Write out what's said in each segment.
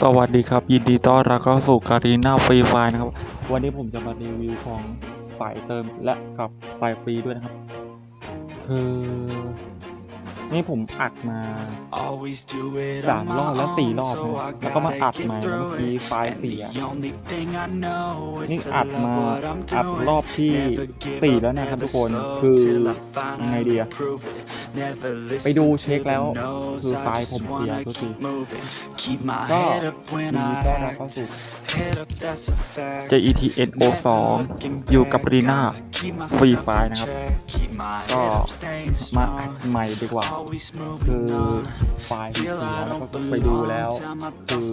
สวัสดีครับ ยินดีต้อนรับเข้าสู่การีนาฟรีไฟนะครับ วันนี้ผมจะมารีวิวของสายเติมและกับสายฟรีด้วยนะครับ คือ นี่ผมอัดมาสามรอบแล้วสี่รอบนะแล้วก็มาอัดใหม่เมื่อกี้ไฟล์เสียนี่นี่อัอัดดมามาอัอัดดรรออบบที่ที่สี่สี่แล้แล้ววนะนะคครัรับบทุทุกกคคนนคืคืออยัยังงไงไงดีดีอะอะไปไปดูดูเช็เช็คคแล้แล้ววคืคืออไฟไฟล์ล์ผผมมเสีเสียยทุทุกกทีทีก็ก็ยิยินนดีดีต้ต้ออนนรัรับบเข้าเข้าสู่ JETNO 2 อยู่กับรีนาฟรีไฟล์นะครับ ก็มาอัดใหม่ดีกว่า คือไฟล์ที่เสียแล้วก็ไปดูแล้วคือ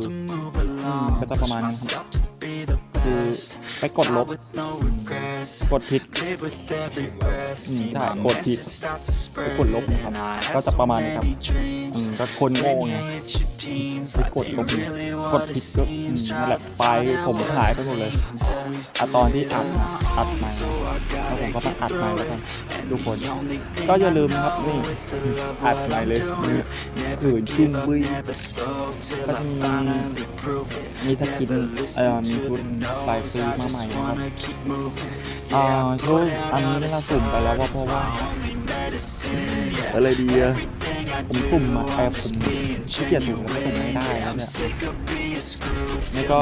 ก็จะประมาณนั้นครับคือไปกดลบ กดผิดอืมใช่กดผิดไปกดลบนะครับ ก็จะประมาณนี้ครับ อืมก็คนโง่ไง ไปกดลบเนี่ยกดผิดก็อืมนั่นแหละไฟล์ผมหายไปหมดเลยอะตอนที่อัดนะอัดใหม่แล้วผมก็มาอัดใหม่แล้วกันทุกคน ก็อย่าลืมนะครับนี่อัดใหม่เลยนี่ถือจุ้งบุ้ยก็จะมีมีสกินเอ่อมีชุดลายซื้อมาใหม่นะครับอ่าชุดอันนี้เราสุ่มไปแล้วว่าเพราะว่าอะไรดีอะ ผมสุ่มมาแต่ผมขี้เกียจสุ่มแล้วสุ่มไม่ได้แล้วเนี่ยนี่ก็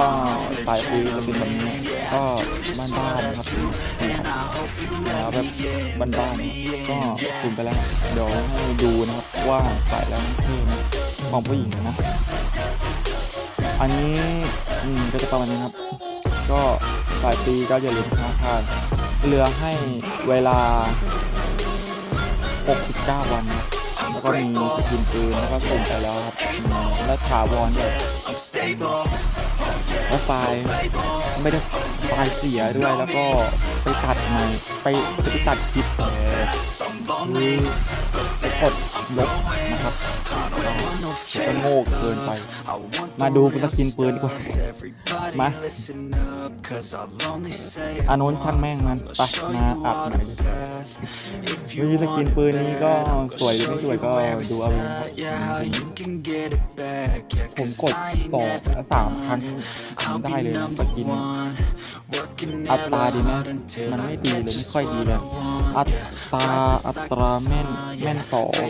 สายฟรีจะเป็นแบบนี้ก็บ้านๆนะครับแล้วแบบบ้านๆก็สุ่มไปแล้วเดี๋ยวให้ดูนะครับว่าใส่แล้วเท่ไหมของผู้หญิงนะอันนี้อืมก็จะประมาณนี้ครับก็ปลายปีก็อย่าลืมท้าทายเหลือให้เวลา 69 วันนะ ก็มีสกินปืนแล้วก็ส่งไปแล้วครับแล้วถาวรด้วยแล้วไฟล์ไม่ได้ไฟล์เสียด้วยแล้วก็ไปตัดใหม่ไปไปตัดคลิป แต่คือกดลบนะครับก็โง่เกินไป มาดูสกินปืนดีกว่า มาอันนู้นช่างแม่งมันไปมาอัดหน่อยดิวิสกินปืนนี้ก็สวยหรือไม่สวยก็ดูเอาเองผมกดสองสามครั้งได้เลยนะสกินนี่ย อัตราดีไหมมันไม่ดีเลยไม่ค่อยดีเลยอัตราอัตราแม่นแม่นสอง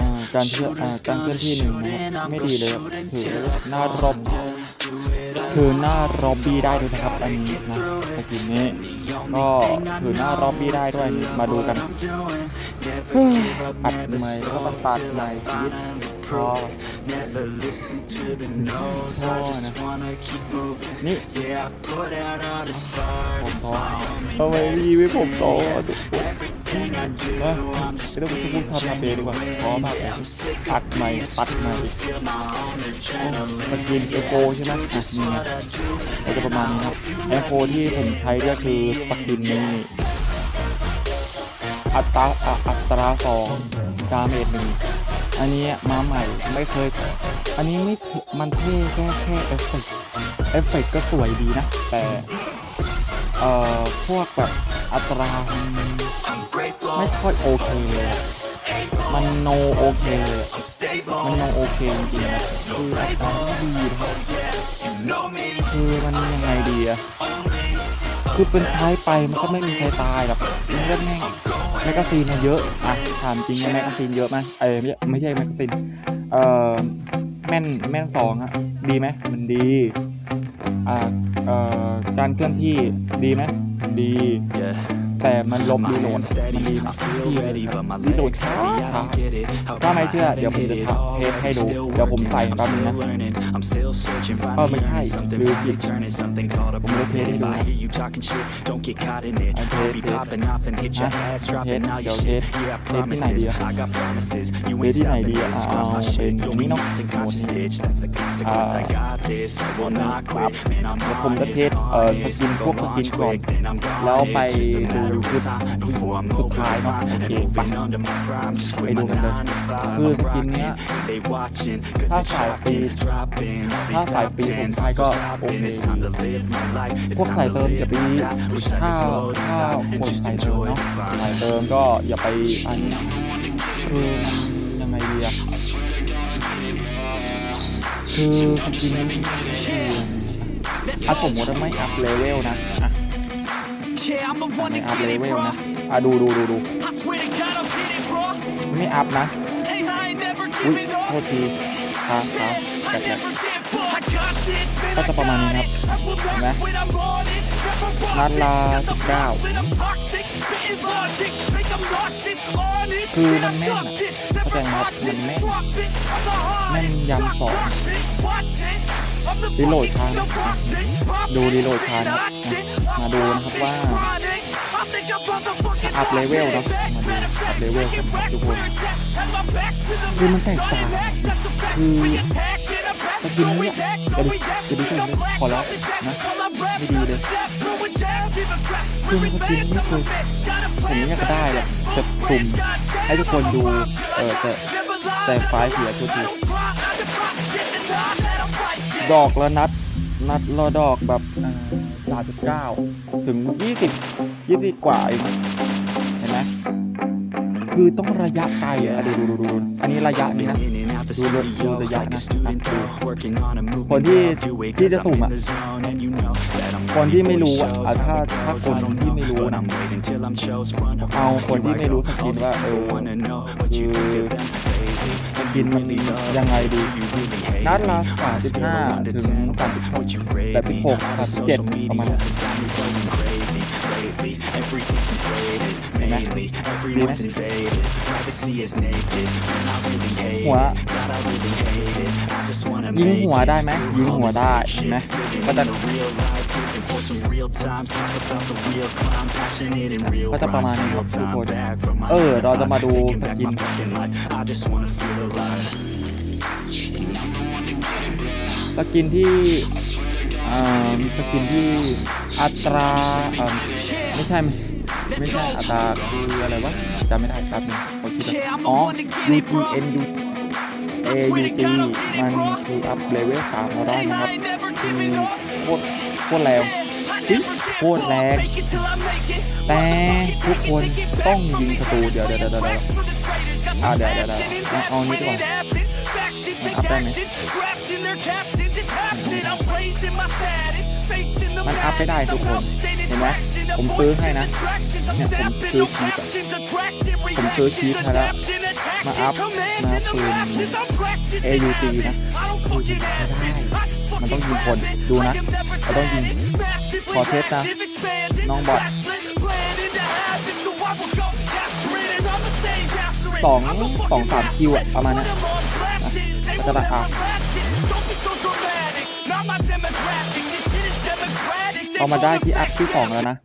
อ่าการเคลื่ออ่าการเคลื่อนที่หนึ่งนะไม่ดีเลยคือหน้ารอบคือหน้ารอบบี้ได้ด้วยนะครับอันนี้นะสกินนี้ก็คือหน้ารอบบี้ได้ด้วยมาดูกันอัดใหม่แล้วก็ต้องตัดใหม่ชีวิต พอพอนะนี่ผมพอทำไมรีวิวผมโตอะทุกคนเอ้ยไม่ต้องพูดทำทำเองดีกว่าพอมากเลยอัดใหม่ตัดใหม่สกินเอโฟใช่ไหมอะนี่ไงก็จะประมาณนี้ครับเอโฟที่ผมใช้ก็คือสกินนี้อัตราอะอัตราสองดาเมจหนึ่ง อันนี้มาใหม่ไม่เคย อันนี้ไม่มันเท่แค่แค่เอฟเฟกเอฟเฟกก็สวยดีนะ แต่ เอ่อ พวกแบบอัตรา ไม่ค่อยโอเคเลยมันโนโอเคเลยมันโนโอเคจริงๆนะคืออัตราไม่ดีนะครับคือมันยังไงดีอะ คือเป็นท้ายไปมันก็ไม่มีใครตายหรอกมันก็แม่งแมกกาซีนมันเยอะอะถามจริงนะแมกกาซีนเยอะไหมเออไม่ใช่ไม่ใช่แมกกาซีนเอ่อแม่นแม่นสองอะดีไหมมันดีอ่าเอ่อการเคลื่อนที่ดีไหมดี แต่มันลบรีโหลดมันดีนะที่รีโหลดช้าช้าถ้าไม่เชื่อเดี๋ยวผมจะทำเทสให้ดู เดี๋ยวผมใส่แป๊บนึงนะเออไม่ใช่ลืมผิดผมเลยเทสให้ดูนะอะเทสเทสนะเทสเดี๋ยวเทสเทสที่ไหนดีอะเทสที่ไหนดีอะอ่าเอาเป็นตรงนี้เนาะโหมดนี้อ่าครับเดี๋ยวผมจะเทสเอ่อสกินพวกสกินก่อนแล้วไปดูชุดสุดท้ายเนาะโอเคไปไปดูกันเลยคือสกินเนี้ยถ้าสายปีถ้าสายปีผมใช้ก็โอเคพวกสายเติมอย่าไปถ้าถ้าคนสายเติมเนาะสายเติมก็อย่าไปอันคือมันยังไงดีอะคือสกินอะสมติว่าไม่อัพเลเวลนะอะ Yeah, I'm the one ไม่ to อัพ get เล it, เวล bro. นะอะดูดูดูดู I swear to God, I'll get it, bro. ไม่อัพนะ Hey, I ain't never อุ้ย giving โท up. ษทีค้างค้าง I แกะแกะ never give up. I got this, man. ก็ I จะประมาณ got นี้ it. ครับ I will work เห็นไหม ลาลาสิบเก้าคือมันแม่นอะเข้าใจไหมมันแม่นแม่นยำสองรีโหลดช้าดูรีโหลดช้างมาดูนะครับว่าอัพเลเวลเนาะอัพเลเวลทุกคนคือมันแตกต่างคือจกินเนี่ยจะดีจะดูขอร้องนะไม่ดีเลย คือจริงๆนี่คือผมอยากได้แหละจะสุ่มให้ทุกคนดูเออแต่แต่ไฟล์เสียทุกทีดอกละนัดนัดละดอกแบบสามสิบเก้าถึงยี่สิบยี่สิบกว่าเองเห็นไหม คือต้องระยะไกลอะดูดูดูดูอันนี้ระยะนี้นะดูรถดูระยะนะอะดูคนที่ที่จะสุ่มอะคนที่ไม่รู้อะอะถ้าถ้าคนที่ไม่รู้นะเอาคนที่ไม่รู้สกินว่าเออคือสกินมันยังไงดีนัดละสามสิบห้าถึงสามสิบหกแบบที่หกสามสิบเจ็ดประมาณ นั้นเห็นไหมดีไหมหัวยิงหัวได้ไหมยิงหัวได้เห็นไหมก็จะก็จะประมาณนี้ครับทุกคนเออ เราจะมาดูสกินสกินที่อ่ามีสกินที่อัตราเอ่อ ไม่ใช่ไม่ไม่ใช่อัตราคืออะไรวะจำไม่ได้ครับนึงขอคิดก่อนอ๋อ UTN U AUT มันคืออัพเลเวลสามเราได้นะครับคือโคตรโคตรแรงจริงโคตรแรงแต่ทุกคนต้องยิงศัตรูเดี๋ยวเดี๋ยวเดี๋ยวเดี๋ยวอ่าเดี๋ยวเดี๋ยวเดี๋ยวเอาเอานี้ดีกว่ามันอัพได้ไหม มันอัพไม่ได้ทุกคน เห็นไหมผมซื้อให้นะเนี่ยผมซื้อชีสอะผมซื้อชีสมาแล้ว มาอัพนะปืน AUT นะคือมันไม่ได้มันต้องยิงคนดูนะเราต้องยิงขอเทสนะน้องบอทสองสองสามคิวอะประมาณนั้นนะก็จะได้อะ เอามาได้ที่อัพที่สองแล้วนะ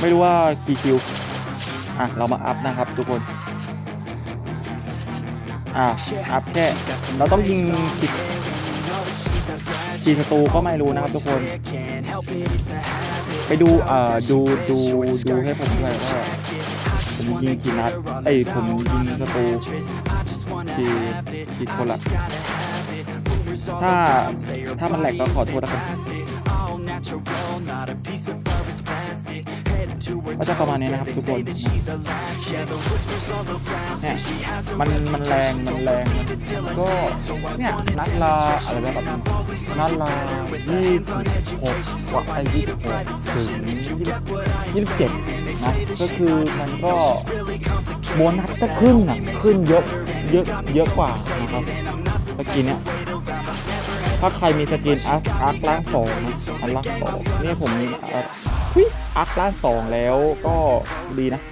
ไม่รู้ว่ากี่คิว อะ เรามาอัพนะครับทุกคน อะ อัพแค่ เราต้องยิงกี่กี่ศัตรูก็ไม่รู้นะครับทุกคน ไปดูเอ่อดูดูดูให้ผมด้วยว่าผมยิงกี่นัดเอ้ผมยิงศัตรู กี่กี่คนละถ้าถ้ามันแหลกก็ขอโทษนะครับก็จะประมาณนี้นะครับทุกคนเนี่ยมันมันแรงมันแรงมันก็เนี่ยนัดละอะไรแบบนี้นัดละยี่สิบหกกว่าไอ้ยี่สิบหกถึงยี่สิบเจ็ดนะก็คือมันก็โบนัสก็ขึ้นอะขึ้นเยอะ เยอะเยอะกว่านะครับเมื่อกี้เนี้ยถ้าใครมีสกินอาร์คอาร์คล่างสองนะอันล่างสองเนี่ยผมมีอาร์คอาร์คล่างสองแล้วก็ดีนะ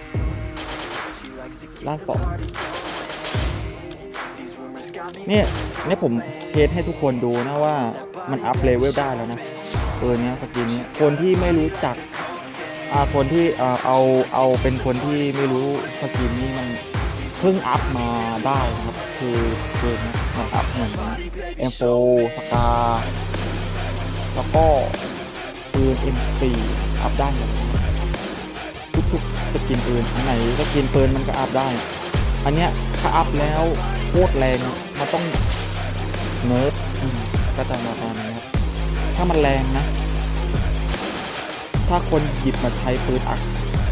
ล่างสองเนี่ยเนี่ยผมเทสให้ทุกคนดูนะว่ามันอัพเลเวลได้แล้วนะเออเนี่ยสกินเนี้ยคนที่ไม่รู้จักอ่าคนที่อ่าเอาเอาเป็นคนที่ไม่รู้สกินนี้มัน เพิ่งอัพมาได้นะครับ คือคือมันอัพเหมือน M4 สกาแล้วก็ปืน M4 อัพได้หมดทุกๆสกินปืนอันไหนสกินปืนมันก็อัพได้ อันเนี้ยถ้าอัพแล้วโคตรแรงมันต้องเนิร์ฟอืมก็จะมาประมาณนี้ครับถ้ามันแรงนะ ถ้าคนหยิบมาใช้ปืนอัก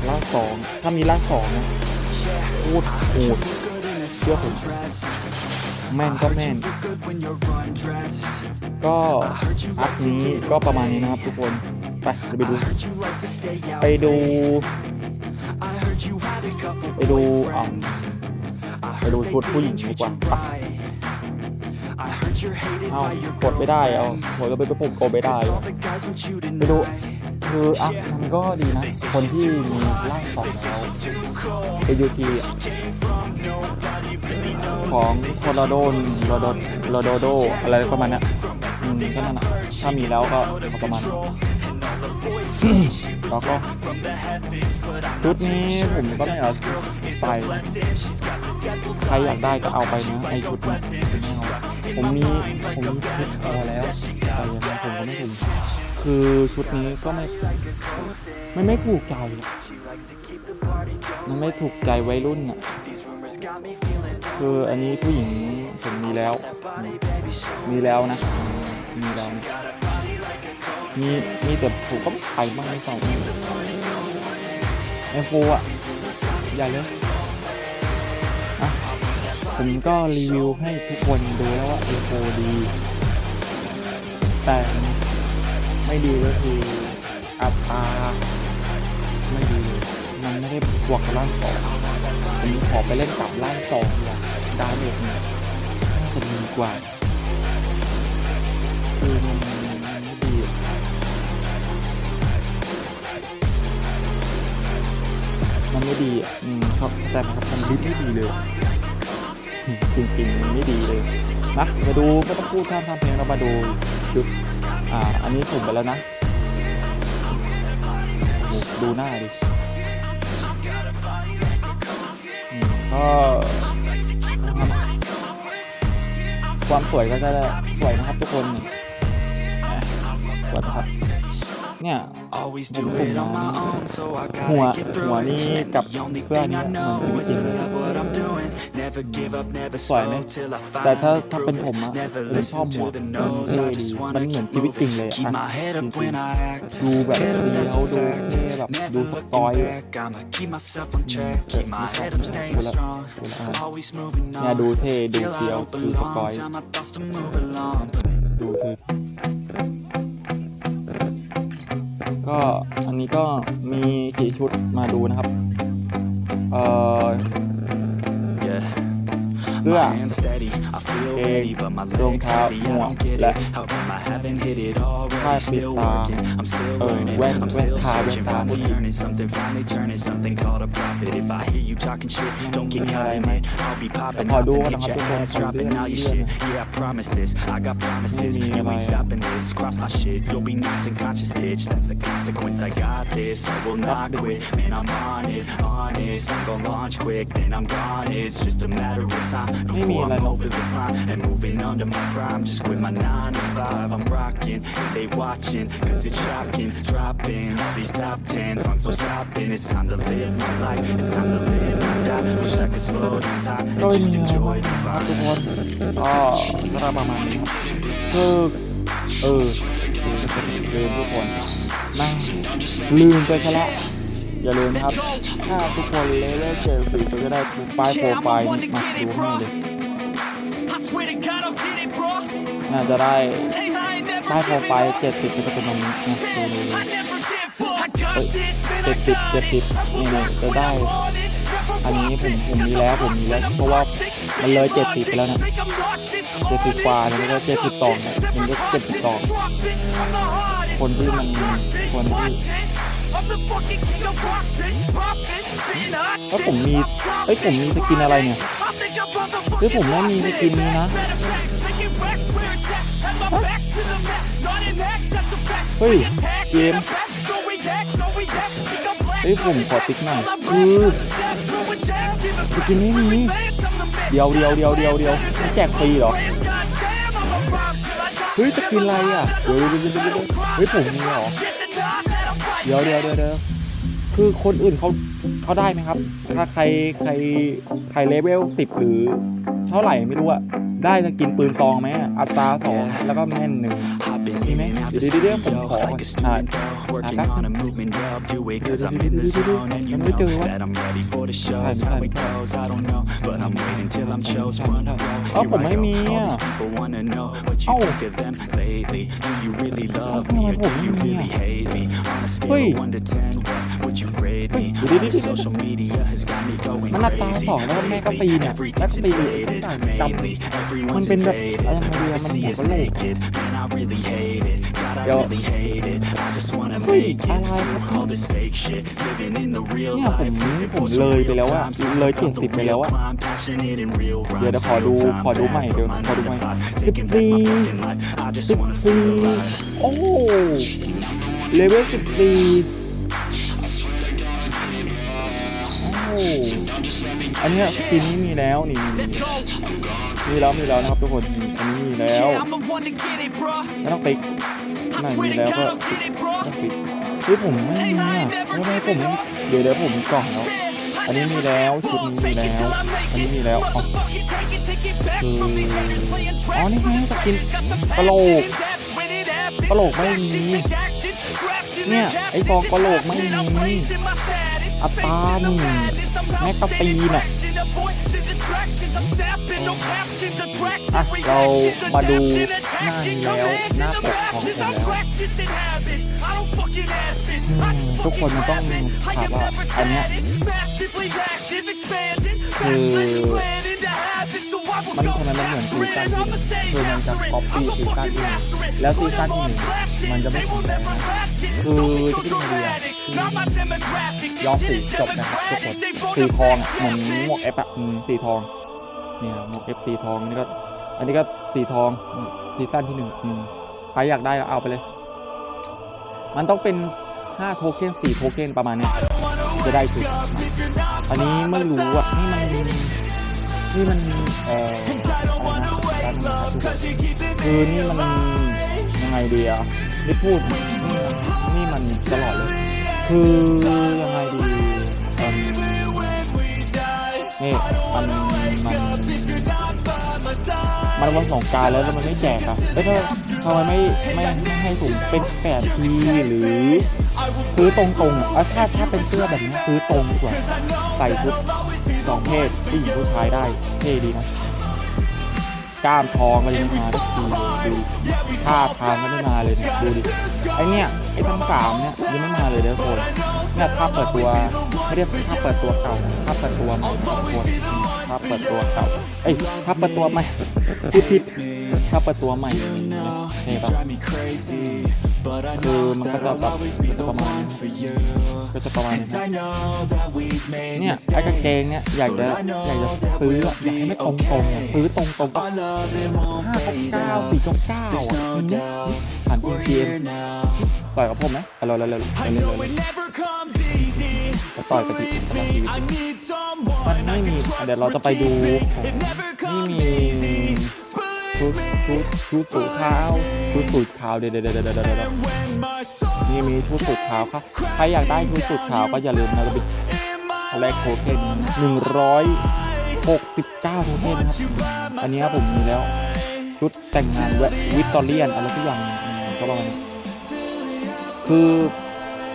ล่าสองถ้ามีล่าสองนะ โคตรโหดชื่อผมแม่นก็แม่น ก็อัพนี้ก็ประมาณนี้นะครับทุกคน ไปจะไปดู ไปดู ไปดูอ่าไปดูชุดผู้หญิงดีกว่าไปเอากดไม่ได้เอาหัวก็ไปไปผมกดไม่ได้ ไปดู คืออะมันก็ดีนะ คนที่มีร่างสองแล้วไปยูทีของโคโรโดนโรโดโรโดโดอะไรประมาณนี้อืมก็นั่นแหะถ้ามีแล้วก็ประมาณแล้วก็ชุดนี้ผมก็ไม่เอาไปใครอยากได้ก็เอาไปนะไอชุดนี้ผมไม่เอาผมมีผมมีชุดพอแล้วแต่ยังผมก็ไม่ถึง คือชุดนี้ก็ไม่มันไม่ถูกใจมันไม่ถูกใจวัยรุ่นอะคืออันนี้ผู้หญิงผมมีแล้ว มีแล้วนะ มีแล้วมีมีแต่ผมก็ใส่บ้างไม่ใส่ไอโฟอะ อย่าเลยอะผมก็รีวิวให้ทุกคนดูแล้วว่าไอโฟดี แต่ ไม่ดีก็คืออัตราไม่ดี มันไม่ได้บวกกับร่างสองผมขอไปเล่นกับร่างสองดีกว่าดาเมจเนี่ยน่าจะดีกว่าคือมันไม่ดีมันไม่ดีอะอืมครับแต่ครับมันดิสไม่ดีเลยจริงๆมันไม่ดีเลยนะมาดูไม่ต้องพูดข้ามทำเพลงเรามาดูจุด อ่า อันนี้สุ่มไปแล้วนะโอ้โหดูหน้าดิอืมก็ความสวยก็จะสวยนะครับทุกคนนี่อะสวยนะครับเนี่ย Always ผม do สุ่ม it on มา my own, so I หัว gotta get หัว through นี่ it. And กับ the only เพื่อน thing เนี่ I ยเหมือน know ชีวิต is จริ to งเลย love what I'm doing. Never give up, never สวยไหม slow till I แต่ถ้า finally ถ้าเป็น prove ผม it. อะ Never ผมชอบ listen หมว to ก the มัน no's. เท่ I ดี just มัน wanna เหมือน keep ชีวิตจริง moving. เลย Keep อะ my head จ up ริง when I act. ๆดูแบบ Head up, เดี that's ยว a ดู fact. เท่แบบดู Never สกอย looking อะ back. I'ma keep myself on track. Keep my head up, staying strong. Always moving เนี่ย on. ดูเท่ดู Feel เฟี้ I ยว don't ดูสกอย belong. Tell my thoughts to move along. ดูเธอก็อันนี้ก็มีกี่ชุดมาดูนะครับ เอ่อ Yeah. เสื้อ My hands steady, I feel เกง ready, but my รอง legs เท้า heavy. หม I วก don't get และ it. How come I haven't hit it ผ้า already? ปิด Still ตา working, I'm still เออ learning. แว่น I'm แว่น still ตาแว่น searching, ตา finally earning something, finally turning something called a profit. If I hear you talking shit, don't get caught in it. I'll be popping ขอ off ดู and นะ hit ครับ your ทุกคน ass, ขอเลื่อน dropping all your เลื่อน shit. Yeah, I promise this. I got promises. Maybe You ain't I- stopping this. Cross my shit, you'll be knocked unconscious, bitch. That's the consequence. I got this. I will not quit. Man, I'm on it, honest. I'm gonna launch quick, then I'm gone. It's just a matter of time before I'm over the climb and moving under my prime. Just quit my nine to five. I'm rocking, and they watching, cause it's shocking. Dropping all these top ten songs, no stopping. It's time to live my life. It's time to live my die. Wish I could slow down time ก็ and ไม่ just มีอะไร enjoy มาก the ครับ vibe. ทุกคนก็ก็ประมาณนี้ครับคือเออลืมทุกคนนั่งลืมไปซะละ อย่าลืมนะครับ ถ้าทุกคนเลเวลเจ็ดสี่ก็จะได้ปูป้ายโปรไฟล์นี่มาดูให้เลย I swear to God, I'll get it, bro. น่าจะได้ Hey, I ain't never ป้ายโปร giving ไฟล์ up. เจ็ดสิบก็จะเป็นแบบนี้นะดู Said ดูดู I never give up. I got เอ้ย this, man, เจ็ I ดสิบ got เจ็ดสิบ it. I นี่ will นี่ rock จะ when ได้ I'm on it. Never อันนี้ผม rock ผมมี it. แล้วผมมีแล้วเพราะว่ามันเลยเจ็ดสิบไปแล้วนะ Think I'm nauseous, เจ็ดสิบ honest, กว่าเนี่ยมันก็เจ็ดสิบสองเนี่ยมันก็เจ็ดสิบสอง I'm the hardest. คนที่มันคนที่ I'm the fucking king of rock, bitch. Poppin', spittin' hot แล้ว shit. ผมมีเอ้ยผมมีสกินอะไรเนี่ย I think I'm motherfucking เฮ้ยผมไม่มีสกินนี้นะ Matter of fact, making racks where it's at. Have my back to the mat, not an act, that's a fact. เฮ้ย Attack, เกม back, so react, no react. Think I'm black, เฮ้ยผมขอติ๊กหน่อย all I'm คือ black, step, throwing jab, give it สกินนี้มี back. Advance, I'm the man. เดียวเดียวเดียวเดียวเดียวไม่แจกฟรีเหรอ Goddamn, I'm a rhyme till I die. เฮ้ยสกินอะไรอะเดี๋ยวเดี๋ยวเดี๋ยวเดี๋ยวเดี๋ยวเฮ้ยผมมีเหรอ เดี๋ยวเดี๋ยวเดี๋ยวเดียวคือคนอื่นเขาเขาได้ไหมครับ ถ้าใครใครใครเลเวลสิบหรือเท่าไหร่ไม่รู้อะ ได้สกินปืนซองไหมอะอัตราสองแล้วก็แม่นหนึ่ง I've been Hey, in man. and out the Did- did- did- studio ผมขอ like a อ่า student though, working อ่า on a movement, yeah, I'll do it cause I'm in the เดี๋ยว zone and you มันไม่ know เจอวะ that I'm ready for the shows. Time, How time, it goes, I don't know, but I'm waiting till I'm chose. Run a roll, เอ้า here ผม I ไม่ go. มี All อะ these people wanna know what you Âu. think of them lately. Do you really love ทำ me ไม or ผ do มไม่ you มี really อะ hate me? On a scale เฮ้ย of 1 to 10, what would you grade me? เฮ้ย All this social media has got me going มันอัตรา crazy. สองแล้วแม่ก็ตีเนี่ยแม่ก็ Everything's ตี inflated, ตั้งแต่จ mainly ำมัน everyone's เป็นแบบ invaded. อะไรมาเรียมัน Privacy หัว is กะโหลก naked, man, I really hate it. God, I Yo. really hate it. I just wanna Ui, make it ai ai through all this fake shit. Living in the real เนี่ยผม life. ผม living for เล some ยไป real แล้วอะ times. เลย I เจ็ด got สิบ the ไปแล้ว real อะ climb, passionate and real เดี๋ยว rhymes. เดี๋ยวขอดู Real time ขอดูใหม่ bad เดี๋ยว for my ขอดูใหม่ nine to five. สิบ Taking สี่ back my fucking life. I just สิบ wanna สี่ feel alive. โอ้เลเวลสิบสี่โอ้อันเนี้ยสกินนี้มีแล้วนี่ Let's go. มีแล้วมีแล้วนะครับทุกคนนี่อันนี้มีแล้ว Yeah, I'm the one to get it, bruh. ไม่ต้องติ๊ก I ไม่ swear มี to แล้ว God, ก็ I'll get it, bruh. ต้องติ๊กเฮ้ยผมไม่มีอะทำไมผมเดี๋ยวเดี๋ยวผมมีกล่องแล้วอันนี้มีแล้วชุดนี้มีแล้ว อันนี้มีแล้วอ๋อคืออ๋อนี่ไงสกินกะโหลกกะโหลกไม่มีเนี่ยไอ้ฟองกะโหลกไม่มีอัตรานี่แม็กกาตีนอะอะ เรามาดู หน้านี้แล้วหน้าปกของผมแล้วอืมทุกคนมันต้องถามว่าอันเนี้ยคือมันทำไมมันเหมือนซีซั่นที่หนึ่งคือมันจะก๊อปปี้ซีซั่นที่หนึ่งแล้วซีซั่นที่หนึ่งมันจะไม่ทำแล้วนะคือที่เป็นเรียย้อมสีจบนะครับทุกคนสีทองอะเหมือนหมวกเอฟอะอืมสีทองเนี่ยหมวกเอฟสีทองอันนี้ก็อันนี้ก็สีทองอืม ซีซั่นที่หนึ่งใครอยากได้เอาไปเลย มันต้องเป็นห้าโทเค็นสี่โทเค็นประมาณนี้จะได้ชุดอันนี้ไม่รู้อะนี่มันนี่มันเอ่อคือนี่มันยังไงดีอะนี่พูดนี่นี่มันตลอดเลย คือยังไงดีนี่มัน วันสงการแล้วแล้วมันไม่แจกอะเอ้ยทำไมทำไมไม่ไม่ให้ถุงเป็นแปดทีหรือ ซื้อตรงๆอะถ้าถ้าเป็นเสื้อแบบนี้ซื้อตรงดีกว่าใส่ชุดสองเพศผู้หญิงผู้ชายได้เท่ดีนะกล้ามทองก็ยังมาสักทีดูท่าทางก็ไม่มาเลยเนี่ยดูดิไอเนี่ยไอทั้งสามเนี่ยยังไม่มาเลยเด้อคน เนี่ยภาพเปิดตัวไม่ได้ภาพเปิดตัวเก่านะภาพเปิดตัวใหม่คนภาพเปิดตัวเก่าเอ้ยภาพเปิดตัวใหม่พูดผิดภาพเปิดตัวใหม่นี่ปะ Drive me crazy, but I คือมันก็จะแบบประมาณก็จะประมาณนี้ And นะ I know that we've made เนี่ยไอ้กางเกงเนี่ยอยากจะอยากจะซื้ออยากให้ไม่ตรงตรงซื้อตรงตรงก็ห้า fade เก้าสี่เก้าเก้าวอะอืม doubt ผ่านที we're เกม ต่อยกับผมไหมเอาเร็วเร็วเร็วเร็วเร็วเร็วต่อยกับทีกับที I need มันไม่มีเดี๋ยวเราจะไปดูนี่มีชุดชุดชุดสูทขาชุดสูทเดี๋ยวเดี๋ยวเดี๋ยวเดี๋ยวเดี๋ยวเดี๋ยวนี่มีชุดสูทขาครับใครอยากได้ชุดสูทขาก็อย่าลืมนะเราไป in my แลกโทเคนหนึ่งร้อยหกสิบเก้าโทเคนครับอันนี้ผมมีแล้วชุดแต่งงานวิกตอเรียนอะไรทุกอย่างอืมก็ประมาณนี้ คือ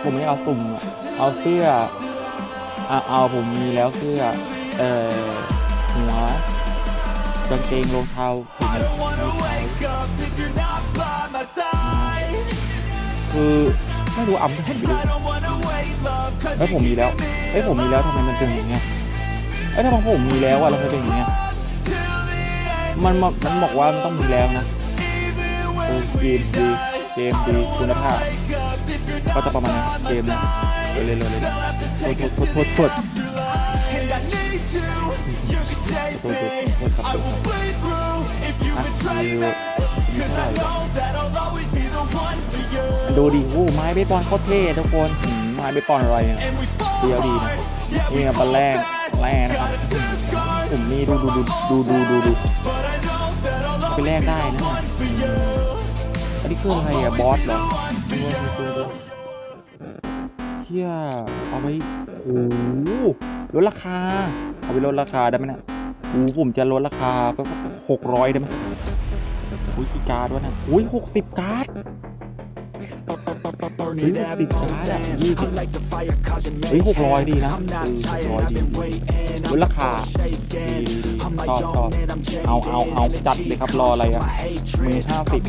ผมไม่เอาสุ่มอะเอาเสื้ออะเอาผมมีแล้วเสื้อ เอ่อหัวกางเกงรองเท้าถึงไม่ใส่คือไม่รู้อ่ำไปดู I don't wanna wait, love, cause เฮ้ยผมมีแล้วเฮ้ยผมมีแล้วทำไมมันเป็นอย่างเงี้ยเอ้ยถ้าของผมมีแล้วอะแล้วทำไมเป็นอย่างเงี้ยมันมันบอกว่ามันต้องมีแล้วนะเออเกมดีเกมดีคุณภาพ ก็จะประมาณนั้เกมเลยวเลยวเร็วโทษโทษโทษโทษโทษโครับโทษครับอะมีมีเท่าไดูดิวู้ไม้เบสบอลโคตรเท่ทุกคนไม้เบสบอลอะไรเนี่ยเดียวดีนะนี่ครับบอลแรกแรกนะครับผมนี่ดูดูดูดูดูดูดูไปแลกได้นะ นนี้คืออะไรอะบอสเหรอเฮียเอาไปโอ้โหลดราคา เอาไปลดราคาได้ไหมเนี่ยโอ้ผมจะลดราคาไปหกร้อยได้ไหมอุ้ยกี่การ์ดวะนะอุ้ยหกสิบการ์ด Burn Ui, it một every tịch giá dance. là I gì thế? like the fire causing เฮ้ยหกร้อย mayhem. ดีนะ I'm เอ not อหก tired, ร้อย I've ดี been waiting. อุ้ย I'm ราคา not ดี shaking. ดีดี I'm ชอบ my ชอบ own and I'm jaded. เอาเอาเอาจัดเลยครับรออะไรอะมือห้าสิบ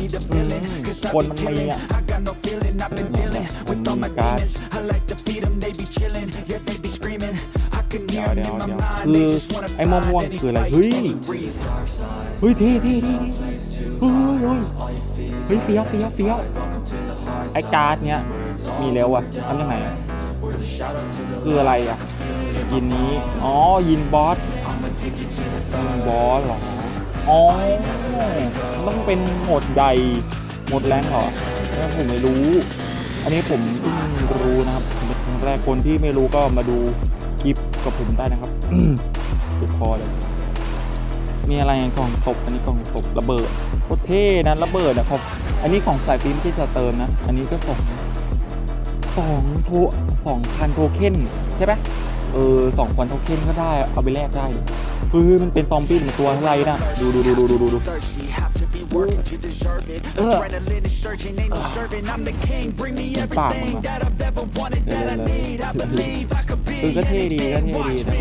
คนมันมีอะ I got no feeling, I've been เนี่ย dealing ผม with all มี my การ์ ดี๋ยวเดี๋ยวเดี๋ยวคือไอ้ม่วงม่วงคืออะไรเฮ้ยเฮ้ยเท่เท่เท่เฮ้ยเฮ้ยเฮ้ยเฟี้ยวเฟี้ยวเฟี้ยวไอ้การ์ดเนี้ยมีแล้วอะทำยังไงอะคืออะไรอะยินนี้อ๋อยินบอสยินบอสเหรออ๋อต้องเป็นหมดใหญ่หมดแรงเหรอแล้วผมไม่รู้ อันนี้ผมเพิ่งรู้นะครับครั้งแรกคนที่ไม่รู้ก็มาดู คลิปกับผมได้นะครับเจ็บคอเลย มีอะไรกล่องศพอันนี้กล่องศพระเบิดโคตรเท่นะระเบิดอะครับ อันนี้ของสายฟิล์มที่จะเติมนะ อันนี้ก็สองสองโทสองพันโทเค็นใช่ปะ เออสองพันโทเค็นก็ได้ เอาไปแลกได้เฮ้ยมันเป็นซอมบี้มันตัวอะไรนะดูดูดูดูดูดูดู thirsty, have to be working to deserve it. Ugh. Adrenaline is surging, ain't no serving. I'm the king, bring me Bạc everything mà. that I've ever wanted, that I Lên, lên. need. I believe I could be เออก็เท่ดีก็เท่ anything. ดี Watch นะ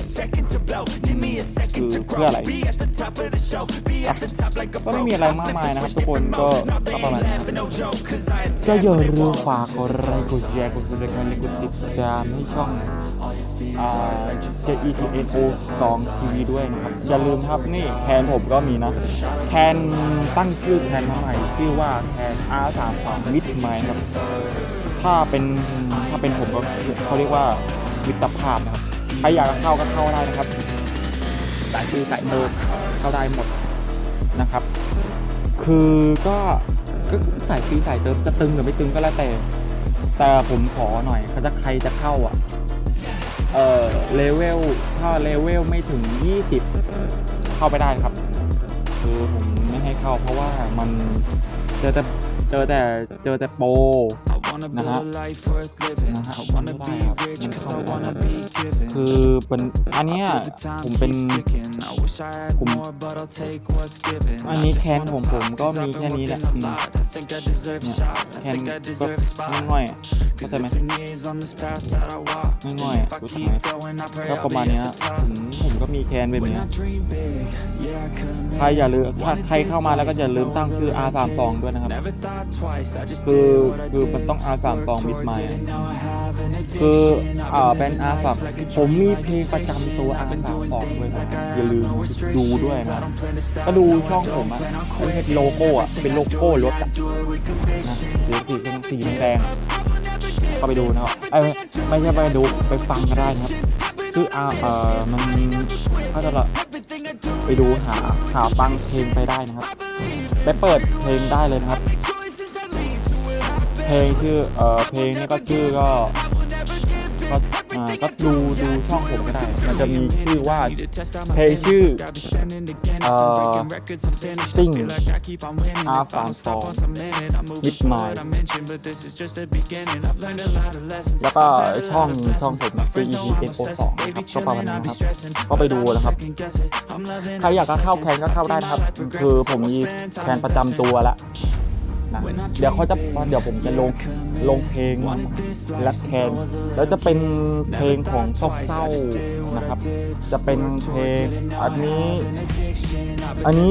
me. Give me a second to blow, give me a second to Ừ, grow. พื่ออะไร Be at the top of the show, be at the top like a ก็ pro. ไม่มีอะไรมากมายนะครับทุกคนก็ก็ประมาณนี้ครับ No joke, 'cause I ก็ attack อย่า when they ลืม won't. ฝากกดไลค์กดแชร์กดซับสไครต์กดติดตามให้ช่องอ่า JETNO 2 TV ด้วยนะครับ อย่าลืมครับนี่แคนผมก็มีนะแคนตั้งชื่อแคนมาใหม่ชื่อว่าแคน R33 มิดไมครับ ถ้าเป็นถ้าเป็นผมก็เขาเรียกว่ามิตรภาพนะครับ ใครอยากจะเข้าก็เข้าได้นะครับสายคือสายเติมเข้าได้หมดนะครับ คือก็ก็สายฟรีสายเติมจะตึงหรือไม่ตึงก็แล้วแต่ แต่ผมขอหน่อยถ้าใครจะเข้าอะ เออเลเวลถ้าเลเวลไม่ถึง 20 เข้าไปได้ครับ คือผมไม่ให้เข้าเพราะว่ามันเจอแต่เจอแต่เจอแต่โปร I wanna build Nah. a life worth living. Nah, I wanna không be có đâu. rich, Mình 'cause không I có wanna đâu. be given. คือเป็นอันเนี้ย Feel the time ผมเป็น keep ticking. I wish I had Cũng- more, but I'll take what's given. อัน I นี้ just แคน wanna ของผม pop, ก็ 'cause มี I've แค่ been นี้แหละ working อื a ม lot. I think I deserve a shot. I แคน think I ก็ deserve a spot. ง่อยๆเข้า Cause ใจไหม different years on this path that I walk. And ง่อยๆ if I รู้ทำ keep ไม going, I pray ก็ I'll ประมาณ be เนี้ย at the top. ผมผม ก็มีแคนแบบ When เนี้ย I dream big, yeah, I could ใครอย่าลืม make ถ้า it. ใครเข้ามาแล้วก็อย่าลืมตั้งชื่อ R32 ด้วยนะครับ Never thought twice, I just คือ did what I คือ did. มันต้อง R32 มิดไม Towards it, and now I have an คือ addiction. อ่า I've เป็น been R3 living life like a ผมมี dream, เพลง like ประ it's จำตัว fiction. I've been doing R32 ด้วย things นะ like I อย่า have ลืม no ดูด้วย restrictions. นะ I don't plan to stop, ก็ดู no, I ช่องผม don't อะ plan on ไม่ใช่ quitting. โลโก้อะเป็นโลโก้รถอะ Do it with นะ conviction. สีสีแดงๆเข้าไปดูนะครับเอ้ยไม่ใช่ไปดูไปฟังก็ได้นะครับ คืออ่าเออมันก็จะละไปดูหาหาฟังเพลงไปได้นะครับไปเปิดเพลงได้เลยนะครับ เพลงชื่อเออเพลงนี้ก็ชื่อก็ก็ อ่าก็ดูดูช่องผมก็ได้ มันจะมีชื่อว่าเพลงชื่อเอ่อซิ่ง R32 Hit My แล้วก็ช่องช่องผมคือ EP N O 2นะครับก็ประมาณนั้นครับ ก็ไปดูนะครับ ใครอยากจะเข้าแคนก็เข้าได้นะครับ คือผมมีแคนประจำตัวละนะเดี๋ยวเขาจะเดี๋ยวผมจะลง ลงเพลงและแคนแล้วจะเป็นเพลงของเศร้านะครับ จะเป็นเพลงอันนี้ อันนี้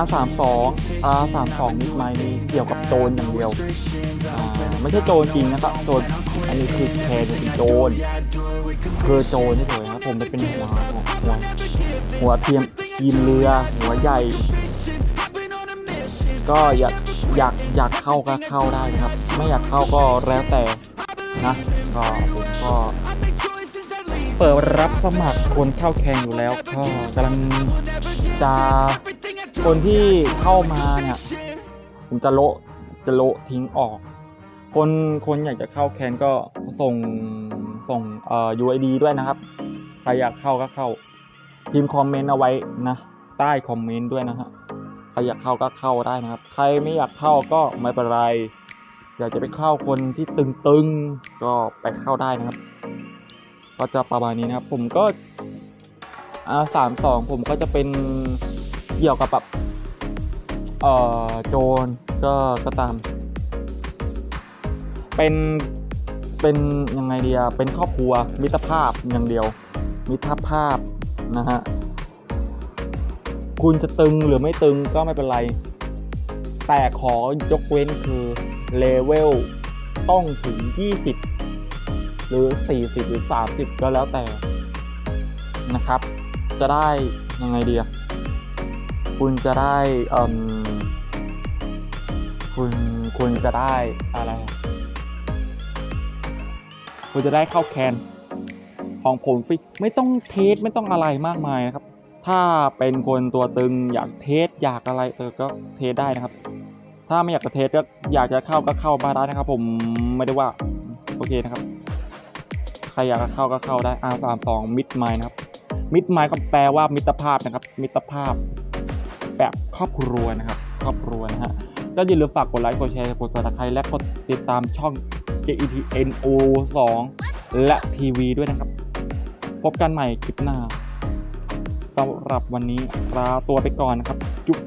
R32 R32 มิดไมนี่เกี่ยวกับโจรอย่างเดียวไม่ใช่โจรจริงนะครับโจรอันนี้คือแคนเป็นโจรคือโจรนี่เฉยครับผมจะเป็นหัวหัวหัวเทียมทีมเรือหัวใหญ่ ก็อยาก อยากอยากเข้าก็เข้าได้นะครับ ไม่อยากเข้าก็แล้วแต่นะก็ผมก็เปิดรับสมัครคนเข้าแข่งอยู่แล้วก็กำลังจะคนที่เข้ามาเนี่ยผมจะโละจะโละทิ้งออก คนคนอยากจะเข้าแคนก็ส่งส่งเอ่อ UID ด้วยนะครับ ใครอยากเข้าก็เข้า พิมพ์คอมเมนต์เอาไว้นะ ใต้คอมเมนต์ด้วยนะฮะ ใครอยากเข้าก็เข้าได้นะครับ ใครไม่อยากเข้าก็ไม่เป็นไร อยากจะไปเข้าคนที่ตึงๆ ก็ไปเข้าได้นะครับ ก็จะประมาณนี้นะครับ ผมก็อ่าสามสองผมก็จะเป็นเกี่ยวกับแบบเอ่อโจรก็ก็ตาม เป็นเป็นยังไงเดียเป็นครอบครัวมิตรภาพอย่างเดียว มิตรภาพนะฮะ คุณจะตึงหรือไม่ตึงก็ไม่เป็นไร แต่ขอยกเว้นคือเลเวลต้องถึง 20 หรือ 40 หรือ 30 ก็แล้วแต่นะครับ จะได้ยังไงดีอะคุณจะได้คุณคุณจะได้อะไร คุณจะได้เข้าแคนของผมฟรีไม่ต้องเทสไม่ต้องอะไรมากมายนะครับ ถ้าเป็นคนตัวตึงอยากเทสอยากอะไรเออก็เทสได้นะครับ ถ้าไม่อยากจะเทสก็อยากจะเข้าก็เข้ามาได้นะครับ ผมไม่ได้ว่าโอเคนะครับ ใครอยากจะเข้าก็เข้าได้ R 3 2มิดไมนะครับ มิดไมก็แปลว่ามิตรภาพนะครับ มิตรภาพ แบบครอบครัวนะครับ ครอบครัวนะฮะก็อย่าลืมฝากกดไลค์กดแชร์กดซับสไครต์และกดติดตามช่อง JETNO 2และทีวีด้วยนะครับ พบกันใหม่คลิปหน้า สำหรับวันนี้ลาตัวไปก่อนนะครับ จุ๊บ